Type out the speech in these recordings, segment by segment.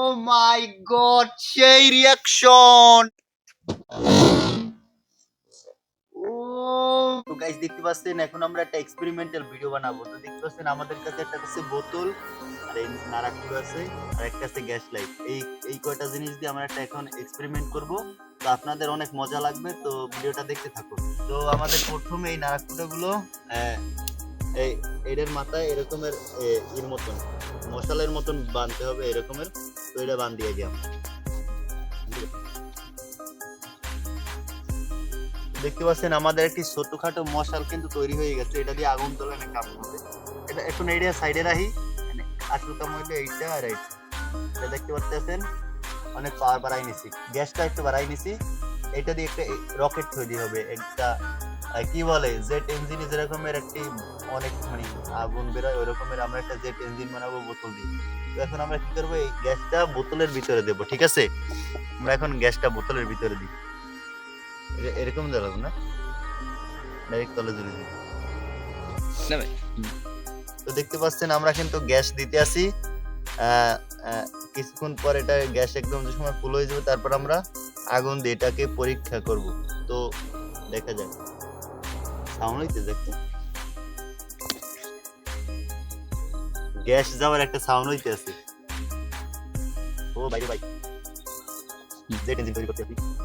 O my god সেই reaction ও তো guys দেখতে পাচ্ছেন, এখন আমরা একটা এক্সপেরিমেন্টাল ভিডিও বানাবো। তো দেখতে পাচ্ছেন, আমাদের কাছে একটা আছে বোতল, আর এই নারাকুড়ো আছে, আর একটা আছে গ্যাস লাইট এই এই কয়টা জিনিস দিয়ে আমরা একটা এখন এক্সপেরিমেন্ট করব। তো আপনাদের অনেক মজা লাগবে, তো ভিডিওটা দেখতে থাকুন। তো আমাদের প্রথমে এই নারাকুড়ো গুলো এই এটার মাথায় এরকমের এর মতন, মশালের মতন বাঁধতে হবে এরকমের। দিয়ে গিয়ে দেখতে পাচ্ছেন, আমাদের একটি ছোটখাটো মশাল কিন্তু তৈরি হয়ে গেছে। এটা দিয়ে আগুন তোলানে কাম করবে। এটা এখন এরিয়া সাইডে রাখি। আসল কাম হইলে এইটা আর এইটা। এটা দেখতে পাচ্ছেন, অনেক পাওয়ার বাড়াই নিছি। গ্যাসটা একটু বাড়াই নিছি। এটা দিয়ে একটা রকেট তৈরি হবে। একটা কি বলে জেট ইঞ্জিন যেরকমের একটি অনেক মানে আগুন বেরোয় ওই রকমের আমরা একটা জেট ইঞ্জিন বানাবো বোতল দিয়ে। তো এখন আমরা কি করব এই গ্যাসটা বোতলের ভিতরে দেবো ঠিক আছে? আমরা এখন গ্যাসটা বোতলের ভিতরে দিই। এরকম জ্বালাবো না? ডাইরেক্ট তলে জ্বলে না ভাই। তো দেখতে পাচ্ছেন আমরা কিন্তু গ্যাস দিতে আসি। কিছুক্ষণ পর এটা গ্যাস একদম যে সময় ফুল হয়ে যাবে তারপর আমরা আগুন দিয়ে এটাকে পরীক্ষা করব। তো দেখা যাক। সাউন্ড হইতে দেখতে গ্যাস যাওয়ার একটা সাউন্ড হইতে আছে। ও বাইরে ভাই জেট ইঞ্জিন তৈরি করতে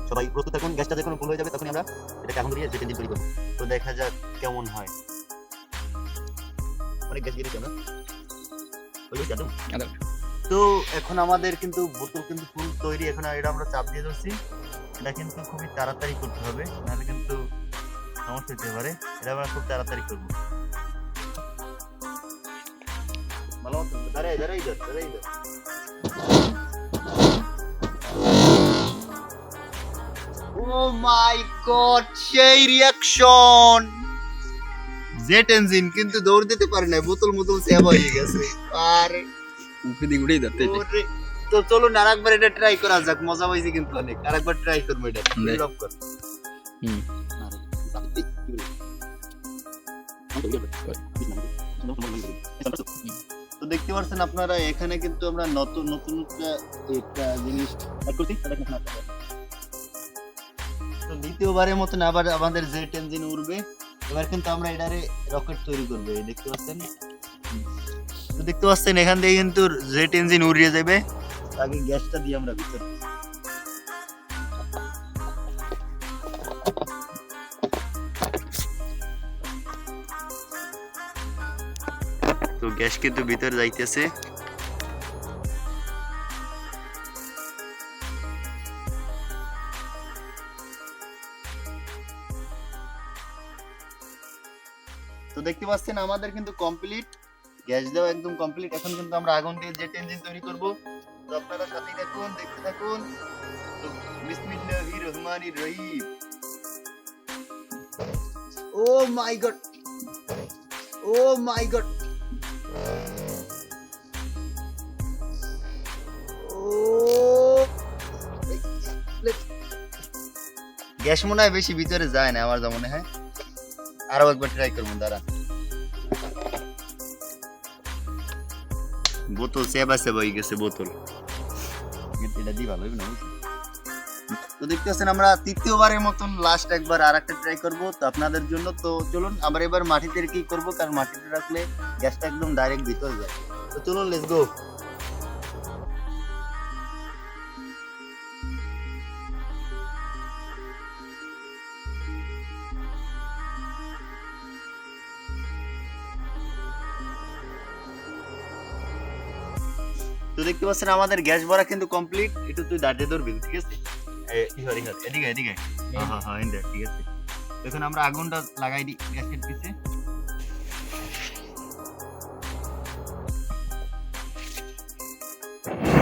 সবাই প্রস্তুত থাকুন গ্যাসটা যখন ফুল হয়ে যাবে তখন আমরা এটাকে আগুন দিয়ে জেট ইঞ্জিন তৈরি করব। তো দেখা যাক কেমন হয়। অনেক গ্যাস দিচ্ছি আমরা। তো এখন আমাদের কিন্তু বোতল কিন্তু ফুল তৈরি এখন এটা আমরা চাপ দিয়ে দিচ্ছি এটা কিন্তু খুবই তাড়াতাড়ি করতে হবে নাহলে কিন্তু সমস্যা হতে পারে। এটা আমরা খুব তাড়াতাড়ি করব। ভালো মতো দাঁড়াই দাঁড়াই যা দাঁড়াই যা ও মাই গড সেই রিয়াকশন জেট এঞ্জিন কিন্তু দৌড় দিতে পারে না বোতল মোতল সেবা হয়ে গেছে আর উপরে দিকে উঠেই ধরতে এটা। ওরে, তো চলুন আরেকবার এটা ট্রাই করা যাক মজা পাইছি কিন্তু অনেক আরেকবার ট্রাই করব এটা নে। Stop কর। হুম। তো দেখতে পাচ্ছেন আপনারা, এখানে কিন্তু আমরা নতুন নতুন একটা জিনিস করছি তো দ্বিতীয়বারের মতন আবার আমাদের জেট ইঞ্জিন উড়বে। এবার কিন্তু আমরা এটারে রকেট তৈরি করব দেখতে পাচ্ছেন? তো দেখতে পাচ্ছেন, এখান থেকে কিন্তু জেট ইঞ্জিন উড়িয়ে যাবে আগে গ্যাসটা দিয়ে আমরা ভিতরে গ্যাস কিন্তু ভিতরে যাইতেছে। তো দেখতে পাচ্ছেন, আমাদের কিন্তু কমপ্লিট গ্যাস দেওয়া একদম কমপ্লিট এখন কিন্তু আমরা আগুন দিয়ে জেট ইঞ্জিন তৈরি করব। তো আপনারা সাথেই থাকুন, দেখতে থাকুন। তো বিসমিল্লাহির রহমানির রহিম। ও my god! Oh my god! Gas মনে হয় বেশি ভিতরে যায় না, আমার যা মনে হয়। আরও একবার ট্রাই করব দাঁড়া বোতল সেবা সেবা হয়ে গেছে বোতল। এটা দিয়ে ভালো না তো দেখতে পাচ্ছেন আমরা তৃতীয়বারের মতন লাস্ট একবার আর একটা ট্রাই করব, তো আপনাদের জন্য তো চলুন, আবার এবার মাটিতে কি করব? কারণ মাটিতে রাখলে গ্যাসটা একদম ডাইরেক্ট ভিতরে যায়। তো চলুন লেটস গো তো দেখতে পাচ্ছেন আমাদের গ্যাস ভরা কিন্তু কমপ্লিট একটু তুই দাঁড়িয়ে ধরবি ঠিক আছে? এদিকে এদিকে। হ্যাঁ। হ্যাঁ ঠিক আছে। এখন আমরা আগুনটা লাগাই দিই গ্যাসের পিছে ও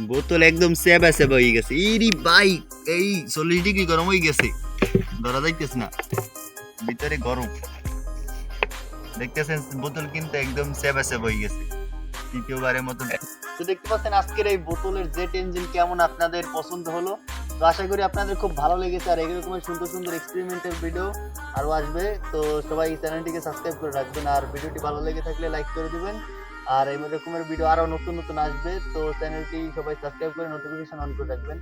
বোতল একদম সেবা সেবা হয়ে গেছে। ইরি ভাই, এই চল্লিশ ডিগ্রি গরম হয়ে গেছে। ধরা যাইতেছে না। ভিতরে গরম। দেখতেছেন, বোতল কিন্তু একদম সেবা সেবা হয়ে গেছে। তৃতীয়বারের মতন। তো দেখতে পাচ্ছেন, আজকের এই বোতলের জেট ইঞ্জিন কেমন আপনাদের পছন্দ হলো? তো আশা করি আপনাদের খুব ভালো লেগেছে। আর এরকমের সুন্দর সুন্দর এক্সপেরিমেন্টের ভিডিও আরও আসবে। তো সবাই চ্যানেলটিকে সাবস্ক্রাইব করে রাখবেন। আর ভিডিওটি ভালো লেগে থাকলে লাইক করে দিবেন। আর এই রকমের ভিডিও আরও নতুন নতুন আসবে, তো চ্যানেলটি সবাই সাবস্ক্রাইব করে নোটিফিকেশন অন করে রাখবেন।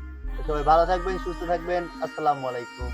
সবাই ভালো থাকবেন, সুস্থ থাকবেন, আসসালামু আলাইকুম।